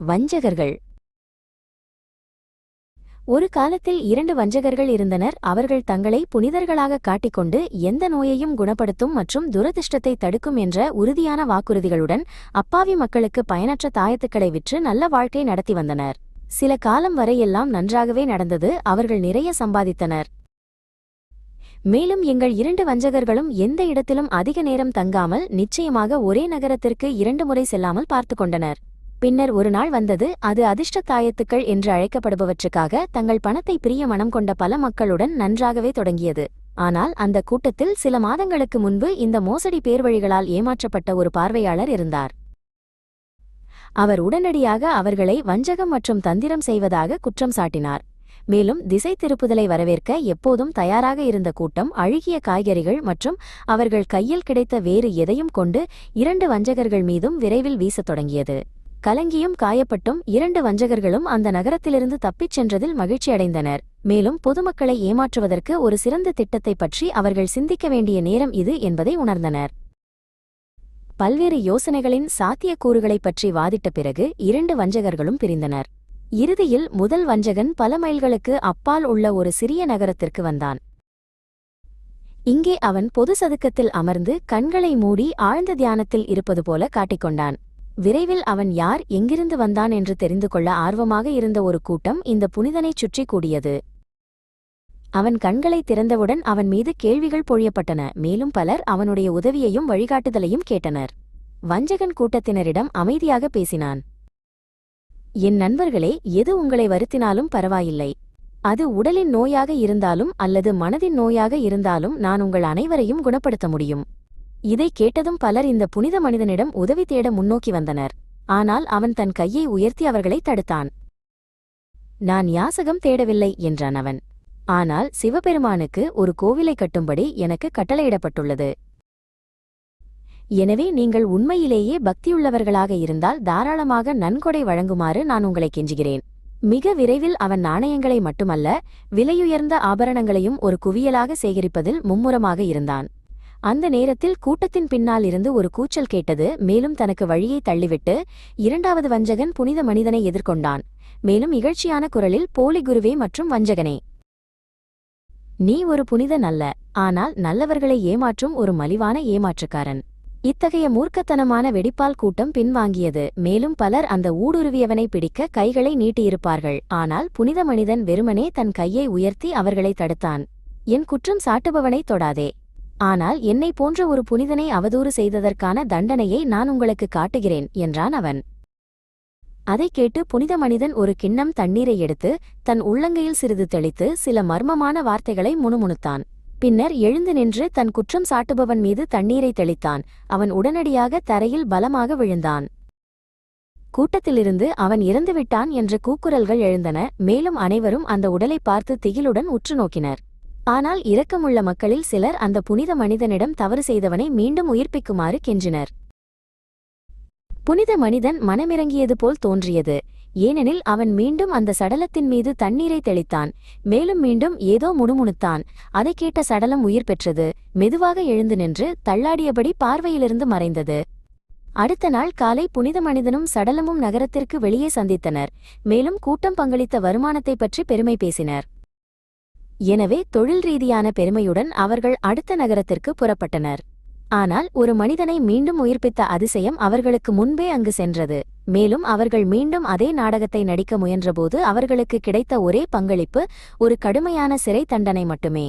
வஞ்சகர்கள். ஒரு காலத்தில் இரண்டு வஞ்சகர்கள் இருந்தனர். அவர்கள் தங்களை புனிதர்களாக காட்டிக்கொண்டு எந்த நோயையும் குணப்படுத்தும் மற்றும் துரதிர்ஷ்டத்தை தடுக்கும் என்ற உறுதியான வாக்குறுதிகளுடன் அப்பாவி மக்களுக்கு பயனற்ற தாயத்துக்களை விற்று நல்ல வாழ்க்கை நடத்தி வந்தனர். சில காலம் வரையெல்லாம் நன்றாகவே நடந்தது. அவர்கள் நிறைய சம்பாதித்தனர். மேலும் எங்கள் இரண்டு வஞ்சகர்களும் எந்த இடத்திலும் அதிக நேரம் தங்காமல் நிச்சயமாக ஒரே நகரத்திற்கு இரண்டு முறை செல்லாமல் பார்த்து கொண்டனர். பின்னர் ஒரு நாள் வந்தது அது அதிர்ஷ்ட தாயத்துக்கள் என்று அழைக்கப்படுபவற்றுக்காக தங்கள் பணத்தை பிரிய மனம் கொண்ட பல மக்களுடன் நன்றாகவே தொடங்கியது. ஆனால் அந்த கூட்டத்தில் சில மாதங்களுக்கு முன்பு இந்த மோசடி பேர்வழிகளால் ஏமாற்றப்பட்ட ஒரு பார்வையாளர் இருந்தார். அவர் உடனடியாக அவர்களை வஞ்சகம் மற்றும் தந்திரம் செய்வதாக குற்றம் சாட்டினார். மேலும் திசை திருப்புதலை வரவேற்க எப்போதும் தயாராக இருந்த கூட்டம் அழுகிய காய்கறிகள் மற்றும் அவர்கள் கையில் கிடைத்த வேறு எதையும் கொண்டு இரண்டு வஞ்சகர்கள் மீதும் விரைவில் வீசத் தொடங்கியது. கலங்கியும் காயப்பட்டும் இரண்டு வஞ்சகர்களும் அந்த நகரத்திலிருந்து தப்பிச் சென்றதில் மகிழ்ச்சியடைந்தனர். மேலும் பொதுமக்களை ஏமாற்றுவதற்கு ஒரு சிறந்த திட்டத்தை பற்றி அவர்கள் சிந்திக்க வேண்டிய நேரம் இது என்பதை உணர்ந்தனர். பல்வேறு யோசனைகளின் சாத்தியக்கூறுகளைப் பற்றி வாதிட்ட பிறகு இரண்டு வஞ்சகர்களும் பிரிந்தனர். இறுதியில் முதல் வஞ்சகன் பல மைல்களுக்கு அப்பால் உள்ள ஒரு சிறிய நகரத்திற்கு வந்தான். இங்கே அவன் பொது சதுக்கத்தில் அமர்ந்து கண்களை மூடி ஆழ்ந்த தியானத்தில் இருப்பது போல காட்டிக்கொண்டான். விரைவில் அவன் யார் எங்கிருந்து வந்தான் என்று தெரிந்து கொள்ள ஆர்வமாக இருந்த ஒரு கூட்டம் இந்த புனிதனைச் சுற்றி கூடியது. அவன் கண்களை திறந்தவுடன் அவன் மீது கேள்விகள் பொழியப்பட்டன. மேலும் பலர் அவனுடைய உதவியையும் வழிகாட்டுதலையும் கேட்டனர். வஞ்சகன் கூட்டத்தினரிடம் அமைதியாக பேசினான். என் நண்பர்களே எது உங்களை வருத்தினாலும் பரவாயில்லை. அது உடலின் நோயாக இருந்தாலும் அல்லது மனதின் நோயாக இருந்தாலும் நான் உங்கள் அனைவரையும் குணப்படுத்த முடியும். இதை கேட்டதும் பலர் இந்த புனித மனிதனிடம் உதவி தேட முன்னோக்கி வந்தனர். ஆனால் அவன் தன் கையை உயர்த்தி அவர்களை தடுத்தான். நான் யாசகம் தேடவில்லை என்றான் அவன். ஆனால் சிவபெருமானுக்கு ஒரு கோவிலை கட்டும்படி எனக்கு கட்டளையிடப்பட்டுள்ளது. எனவே நீங்கள் உண்மையிலேயே பக்தியுள்ளவர்களாக இருந்தால் தாராளமாக நன்கொடை வழங்குமாறு நான் உங்களை கெஞ்சுகிறேன். மிக விரைவில் அவன் நாணயங்களை மட்டுமல்ல விலையுயர்ந்த ஆபரணங்களையும் ஒரு குவியலாக சேகரிப்பதில் மும்முரமாக இருந்தான். அந்த நேரத்தில் கூட்டத்தின் பின்னால் இருந்து ஒரு கூச்சல் கேட்டது மேலும் தனக்கு வழியை தள்ளிவிட்டு இரண்டாவது வஞ்சகன் புனித மனிதனை எதிர்கொண்டான். மேலும் இகழ்ச்சியான குரலில் போலி குருவே மற்றும் வஞ்சகனே நீ ஒரு புனிதன் அல்ல ஆனால் நல்லவர்களை ஏமாற்றும் ஒரு மலிவான ஏமாற்றுக்காரன். இத்தகைய மூர்க்கத்தனமான வெடிப்பால் கூட்டம் பின்வாங்கியது மேலும் பலர் அந்த ஊடுருவியவனை பிடிக்க கைகளை நீட்டியிருப்பார்கள். ஆனால் புனித மனிதன் வெறுமனே தன் கையை உயர்த்தி அவர்களை தடுத்தான். என் குற்றம் சாட்டுபவனை தொடாதே ஆனால் என்னை போன்ற ஒரு புனிதனை அவதூறு செய்ததற்கான தண்டனையை நான் உங்களுக்கு காட்டுகிறேன் என்றான் அவன். அதைக் கேட்டு புனித மனிதன் ஒரு கிண்ணம் தண்ணீரை எடுத்து தன் உள்ளங்கையில் சிறிது தெளித்து சில மர்மமான வார்த்தைகளை முணுமுணுத்தான். பின்னர் எழுந்து நின்று தன் குற்றம் சாட்டுபவன் மீது தண்ணீரை தெளித்தான். அவன் உடனடியாக தரையில் பலமாக விழுந்தான். கூட்டத்திலிருந்து அவன் இறந்துவிட்டான் என்ற கூக்குரல்கள் எழுந்தன. மேலும் அனைவரும் அந்த உடலை பார்த்து திகிலுடன் உற்று நோக்கினர். ஆனால் இரக்கமுள்ள மக்களில் சிலர் அந்த புனித மனிதனிடம் தவறு செய்தவனை மீண்டும் உயிர்ப்பிக்குமாறு கெஞ்சினர். புனித மனிதன் மனமிறங்கியது போல் தோன்றியது. ஏனெனில் அவன் மீண்டும் அந்த சடலத்தின் மீது தண்ணீரை தெளித்தான். மேலும் மீண்டும் ஏதோ முணுமுணுத்தான். அதை கேட்ட சடலம் உயிர் பெற்றது. மெதுவாக எழுந்து நின்று தள்ளாடியபடி பார்வையிலிருந்து மறைந்தது. அடுத்த நாள் காலை புனித மனிதனும் சடலமும் நகரத்திற்கு வெளியே சந்தித்தனர். மேலும் கூட்டம் பங்களித்த வருமானத்தை பற்றி பெருமை பேசினர். எனவே தொழில் ரீதியான பெருமையுடன் அவர்கள் அடுத்த நகரத்திற்கு புறப்பட்டனர். ஆனால் ஒரு மனிதனை மீண்டும் உயிர்ப்பித்த அதிசயம் அவர்களுக்கு முன்பே அங்கு சென்றது. மேலும் அவர்கள் மீண்டும் அதே நாடகத்தை நடிக்க முயன்றபோது அவர்களுக்கு கிடைத்த ஒரே பங்களிப்பு ஒரு கடுமையான சிறை தண்டனை மட்டுமே.